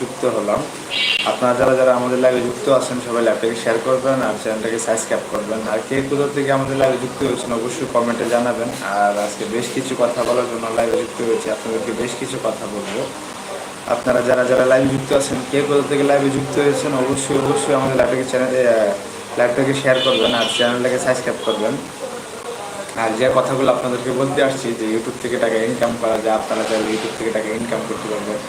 যুক্ত হলাম। আপনারা যারা যারা আমাদের লাইভে যুক্ত আছেন, সবাই ল্যাপটপে শেয়ার করবেন আর চ্যানেলটাকে সাবস্ক্রাইব করবেন। আর কে কোথা থেকে আমাদের লাইভে যুক্ত হয়েছেন, অবশ্যই কমেন্টে জানাবেন। আর আজকে বেশ কিছু কথা বলার জন্য লাইভে যুক্ত হয়েছে, আপনাদেরকে বেশ কিছু কথা বলব। আপনারা যারা যারা লাইভে যুক্ত আছেন, কে কোথা থেকে লাইভে যুক্ত হয়েছেন, অবশ্যই অবশ্যই আমাদের ল্যাপটপে চ্যানেলে লাইভটাকে শেয়ার করবেন আর চ্যানেলটাকে সাবস্ক্রাইব করবেন। আর যে কথাগুলো আপনাদেরকে বলতে আসছি, যে ইউটিউব থেকে টাকা ইনকাম করা যায়, আপনারা চাইলে ইউটিউব থেকে টাকা ইনকাম করতে পারবেন।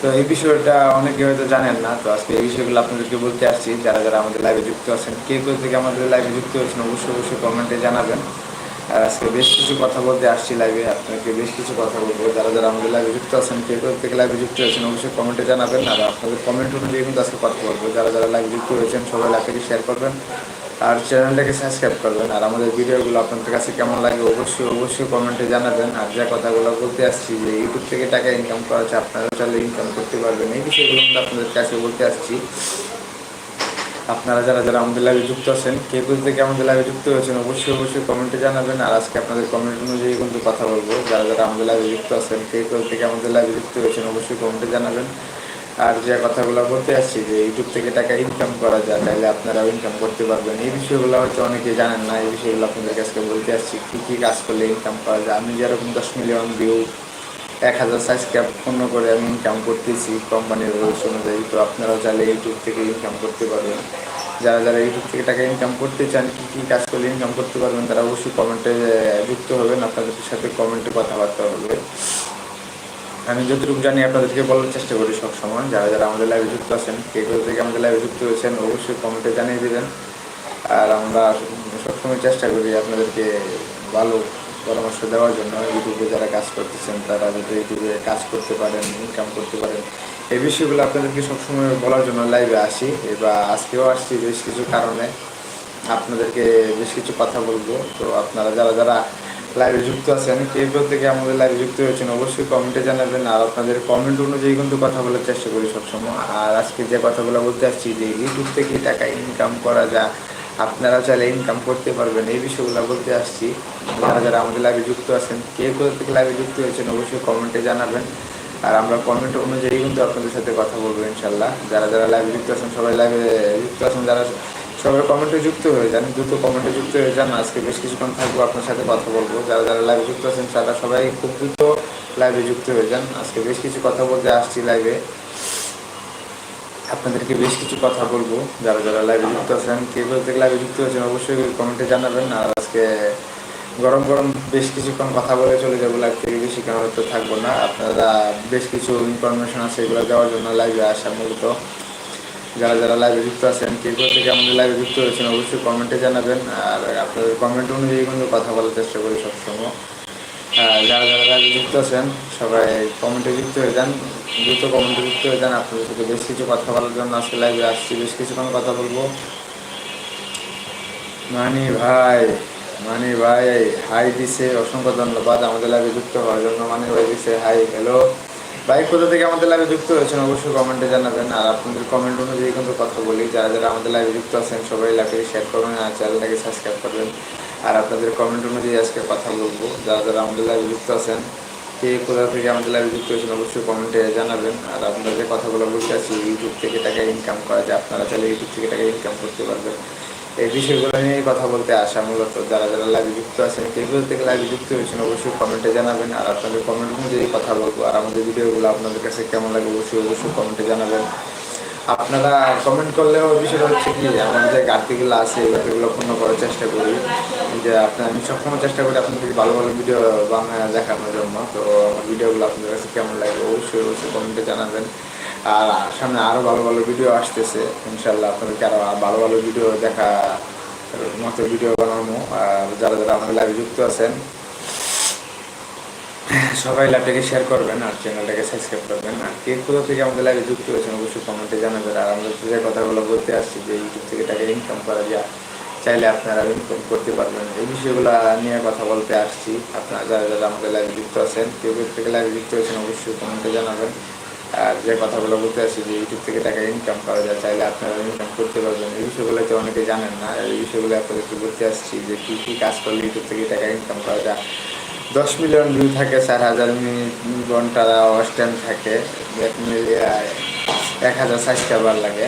তো এই বিষয়টা অনেকে হয়তো জানেন না, তো আজকে এই বিষয়গুলো আপনাদেরকে বলতে আসছি, যারা যারা আমাদের লাইভে যুক্ত আছেন, কে কোথা থেকে আমাদের লাইভে যুক্ত হয়েছেন অবশ্যই অবশ্যই কমেন্টে জানাবেন। আর আজকে বেশ কিছু কথা বলতে আসছি লাইভে আপনাকে বেশ কিছু কথা বলব। যারা যারা আমাদের লাইভে যুক্ত আছেন, কে কোথা থেকে লাইভে যুক্ত হয়েছেন অবশ্যই কমেন্টে জানাবেন। আর আপনাদের কমেন্ট অনুযায়ী কিন্তু আজকে কথা বলব। যারা যারা লাইভে যুক্ত হয়েছেন সবাই লাইভটাকে শেয়ার করবেন। আর চ্যানেলটাকে সাবস্ক্রাইব করবেন আর আমাদের ভিডিওগুলো আপনাদের কাছে কেমন লাগে অবশ্যই অবশ্যই কমেন্টে জানাবেন। আর যে কথাগুলো বলতে আসছি, যে ইউটিউব থেকে টাকা ইনকাম করা আছে আপনারা চাইলে ইনকাম করতে পারবেন। এই বিষয়গুলো কিন্তু আপনাদের কাছে বলতে আসছি। আপনারা যারা যারা আমাদের লাইভে যুক্ত আছেন, কে কোথা থেকে আমাদের লাইভে যুক্ত হয়েছেন, অবশ্যই অবশ্যই কমেন্টে জানাবেন। আর আজকে আপনাদের কমেন্ট অনুযায়ী কিন্তু কথা বলব। যারা যারা আমাদের লাইভে যুক্ত আছেন, কে কোথা থেকে আমাদের লাইভে যুক্ত হয়েছেন, অবশ্যই কমেন্টে জানাবেন। আর যে কথাগুলো বলতে আসছি যে ইউটিউব থেকে টাকা ইনকাম করা যায়, তাহলে আপনারাও ইনকাম করতে পারবেন। এই বিষয়গুলো হয়তো অনেকে জানেন না, এই বিষয়গুলো আপনাদের কাছে বলতে আসছি, কী কী কাজ করলে ইনকাম করা যায়? আমি যেরকম দশ মিলিয়ন ভিউ এক হাজার সাবস্ক্রাইব পূর্ণ করে আমি ইনকাম করতেছি কোম্পানির রুলস অনুযায়ী, তো আপনারাও চাইলে ইউটিউব থেকে ইনকাম করতে পারবেন। যারা যারা ইউটিউব থেকে টাকা ইনকাম করতে চান, কী কী কাজ করলে ইনকাম করতে পারবেন, তারা অবশ্যই কমেন্টে যুক্ত হবেন, আপনাদের সাথে কমেন্টে কথাবার্তা হবে। আমি যতটুকু জানি আপনাদেরকে বলার চেষ্টা করি সবসময় যারা যারা আমাদের লাইভে যুক্ত আছেন, কে কোথা থেকে আমাদের লাইভে যুক্ত হয়েছেন, অবশ্যই কমেন্টে জানিয়ে দেবেন। আর আমরা সবসময় চেষ্টা করি আপনাদেরকে ভালো পরামর্শ দেওয়ার জন্য। ইউটিউবে যারা কাজ করতেছেন, তারা যাতে ইউটিউবে কাজ করতে পারেন ইনকাম করতে পারেন। এই বিষয়গুলো আপনাদেরকে সবসময় বলার জন্য লাইভে আসি। বা আজকেও আসছি বেশ কিছু কারণে। আপনাদেরকে বেশ কিছু কথা বলব। তো আপনারা যারা যারা লাইভে যুক্ত আছেন কে থেকে আমাদের লাইভে যুক্ত হয়েছেন অবশ্যই কমেন্টে জানাবেন আর আপনাদের কমেন্ট অনুযায়ী কিন্তু কথা বলার চেষ্টা করি সবসময়। আর আজকে যে কথাগুলো বলতে আসছি, যে ইউটিউব থেকে টাকা ইনকাম করা যায় আপনারা চাইলে ইনকাম করতে পারবেন, এই বিষয়গুলো বলতে আসছি। যারা যারা আমাদের লাইভে যুক্ত আছেন কে কোথা থেকে লাইভে যুক্ত হয়েছেন, অবশ্যই কমেন্টে জানাবেন। আর আমরা কমেন্ট অনুযায়ী কিন্তু আপনাদের সাথে কথা বলব ইনশাল্লাহ যারা যারা লাইভে যুক্ত আছেন, সবাই লাইভে যুক্ত আছেন, যারা সবাই কমেন্টে যুক্ত হয়ে যান, দ্রুত কমেন্টে যুক্ত হয়ে যান। আজকে বেশ কিছুক্ষণ থাকব আপনার সাথে কথা বলব। যারা যারা লাইভে যুক্ত আছেন, তারা সবাই খুব দ্রুত লাইভে যুক্ত হয়ে যান। আজকে বেশ কিছু কথা বলতে আসছি লাইভে আপনাদেরকে বেশ কিছু কথা বলব। যারা যারা লাইভে যুক্ত আছেন, কে বলতে লাইভে যুক্ত হয়েছেন, অবশ্যই কমেন্টে জানাবেন। আর আজকে গরম গরম বেশ কিছুক্ষণ কথা বলে চলে যাব লাইভ থেকে বেশিক্ষণ হয়তো থাকব না। আপনারা বেশ কিছু ইনফরমেশন আছে এগুলো দেওয়ার জন্য লাইভে আসা মূলত। যারা যারা লাইভে যুক্ত আছেন, কে থেকে আমাদের লাইভে যুক্ত হয়েছেন অবশ্যই কমেন্টে জানাবেন। আর আপনাদের কমেন্ট অনুযায়ী কিন্তু কথা বলার চেষ্টা করি সবসময়। যারা যারা লাইভে যুক্ত আছেন, সবাই কমেন্টে যুক্ত হয়ে যান। দ্রুত কমেন্টে যুক্ত হয়ে যান। আপনাদের সাথে বেশ কিছু কথা বলার জন্য আজকে লাইভে আসছি। বেশ কিছুক্ষণ কথা বলব। মানি ভাই মানি ভাই হাই দিছে। অসংখ্য ধন্যবাদ। আমাদের লাইভে যুক্ত হওয়ার জন্য। মানি ভাই দিছে হাই হ্যালো ভাই, কোথা থেকে আমাদের লাইভে যুক্ত হয়েছেন অবশ্যই কমেন্টে জানাবেন। আর আপনাদের কমেন্ট অনুযায়ী কিন্তু কথা বলি। যারা যারা আমাদের লাইভে যুক্ত আছেন, সবাই লাইভে শেয়ার করবেন আর চ্যানেলটাকে সাবস্ক্রাইব করবেন। আর আপনাদের কমেন্ট অনুযায়ী আজকে কথা বলব। যারা যারা আমাদের লাইভে যুক্ত আছেন, কে কোথা থেকে আমাদের লাইভে যুক্ত হয়েছেন অবশ্যই কমেন্টে জানাবেন। আর আপনাদের কথাগুলো বলতে আছি ইউটিউব থেকে টাকা ইনকাম করা যায়, আপনারা চাইলে ইউটিউব থেকে টাকা ইনকাম করতে পারবেন। এই বিষয়গুলো নিয়েই কথা বলতে আসা মূলত। যারা যারা লাইভে যুক্ত আছেন কে কোথা থেকে লাইভে যুক্ত হয়েছেন, অবশ্যই কমেন্টে জানাবেন আর আপনাদের কমেন্ট অনুযায়ী কথা বলব। আর আমাদের ভিডিওগুলো আপনাদের কাছে কেমন লাগে অবশ্যই অবশ্যই কমেন্টে জানাবেন। আপনারা কমেন্ট করলেও বিষয়টা হচ্ছে কি, আমার যে ঘাটতিগুলো আছে ঘাটতিগুলো পূর্ণ করার চেষ্টা করি। যে আপনার আমি সবসময় চেষ্টা করি আপনাদের ভালো ভালো ভিডিও বাংলা দেখানোর জন্য। তো ভিডিওগুলো আপনাদের কাছে কেমন লাগে অবশ্যই অবশ্যই কমেন্টে জানাবেন। আর সামনে আরও ভালো ভালো ভিডিও আসতেছে। ইনশাল্লাহ আপনাদেরকে আরও ভালো ভালো ভিডিও দেখা মতো ভিডিও বানানো আর যারা যারা আমাদের লাইভে যুক্ত আছেন, সবাই লাইভটাকে শেয়ার করবেন আর চ্যানেলটাকে সাবস্ক্রাইব করবেন। আর কে কোথা থেকে আমাদের লাইভে যুক্ত হয়েছেন অবশ্যই কমেন্টে জানাবেন। আর আমরা যে কথাগুলো বলতে আসছি যে ইউটিউব থেকে টাকা ইনকাম করা যায়, চাইলে আপনারা ইনকাম করতে পারবেন। এই বিষয়গুলো নিয়ে কথা বলতে আসছি। আপনারা যারা যারা আমাদের লাইভে যুক্ত আছেন, কেউ কেউ থেকে লাইভে যুক্ত হয়েছেন, অবশ্যই কমেন্টে জানাবেন। আর যে কথাগুলো বলতে আসছি যে ইউটিউব থেকে টাকা ইনকাম করা যায়, চাইলে আপনারা ইনকাম করতে পারবেন। এই বিষয়গুলো তো অনেকে জানেন না। এই বিষয়গুলো আপনাদেরকে বলতে আসছি যে কী কী কাজ করলে ইউটিউব থেকে টাকা ইনকাম করা যায়। দশ মিলিয়ন ভিউ থাকে, চার হাজার মিনিট ঘণ্টা ওয়াচ টাইম থাকে। এক মিলিয়ন দেখা যায় সাবস্ক্রাইবার লাগে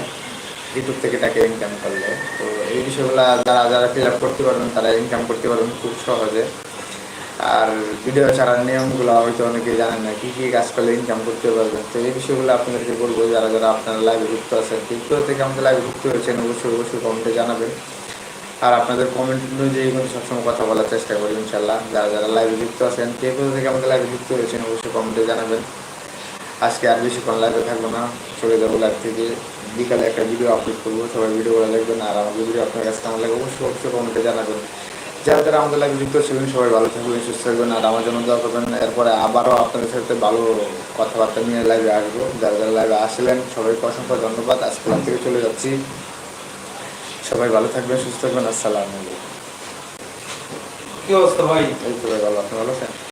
ইউটিউব থেকে টাকা ইনকাম করলে। তো এই বিষয়গুলো যারা যারা ফিল আপ করতে পারবেন, তারা ইনকাম করতে পারবেন খুব সহজে। আর ভিডিও ছাড়ার নিয়মগুলো হয়তো অনেকে জানেন না, কী কী কাজ করলে ইনকাম করতে পারবেন? তো এই বিষয়গুলো আপনাদেরকে বলব, যারা যারা আপনারা লাইভে যুক্ত আছেন। কিন্তু থেকে আমাদের লাইভে যুক্ত হয়েছেন অবশ্যই অবশ্যই কমেন্টে জানাবেন। আর আপনাদের কমেন্ট অনুযায়ী কিন্তু সবসময় কথা বলার চেষ্টা করি ইনশাল্লাহ যারা যারা লাইভে যুক্ত আছেন কে কোথা থেকে আমাদের লাইভে যুক্ত হয়েছেন অবশ্যই কমেন্টে জানাবেন। আজকে আর বেশি বেশিক্ষণ লাইভে থাকব না। চলে যাব লাইভ থেকে। বিকালে একটা ভিডিও আপলোড করব। সবাই ভিডিওগুলো দেখবেন। আর আমাদের ভিডিও আপনার কাছে কেমন লাগে অবশ্যই অবশ্যই কমেন্টে জানাবেন। যারা যারা আমাদের লাইভে যুক্ত সেগুলো সবাই ভালো থাকবেন সুস্থ থাকবেন আর আমার জন্য দোয়া করবেন। এরপরে আবারও আপনাদের সাথে ভালো কথাবার্তা নিয়ে লাইভে আসব। যারা যারা লাইভে আসলেন সবাইকে অসংখ্য ধন্যবাদ। আজকে লাইভ থেকে চলে যাচ্ছি। সবাই ভালো থাকবেন সুস্থ থাকবেন। আসসালাম আলাইকুম। কি অবস্থা ভাই? এই ভাই ভালো। আপনি ভালো আছেন?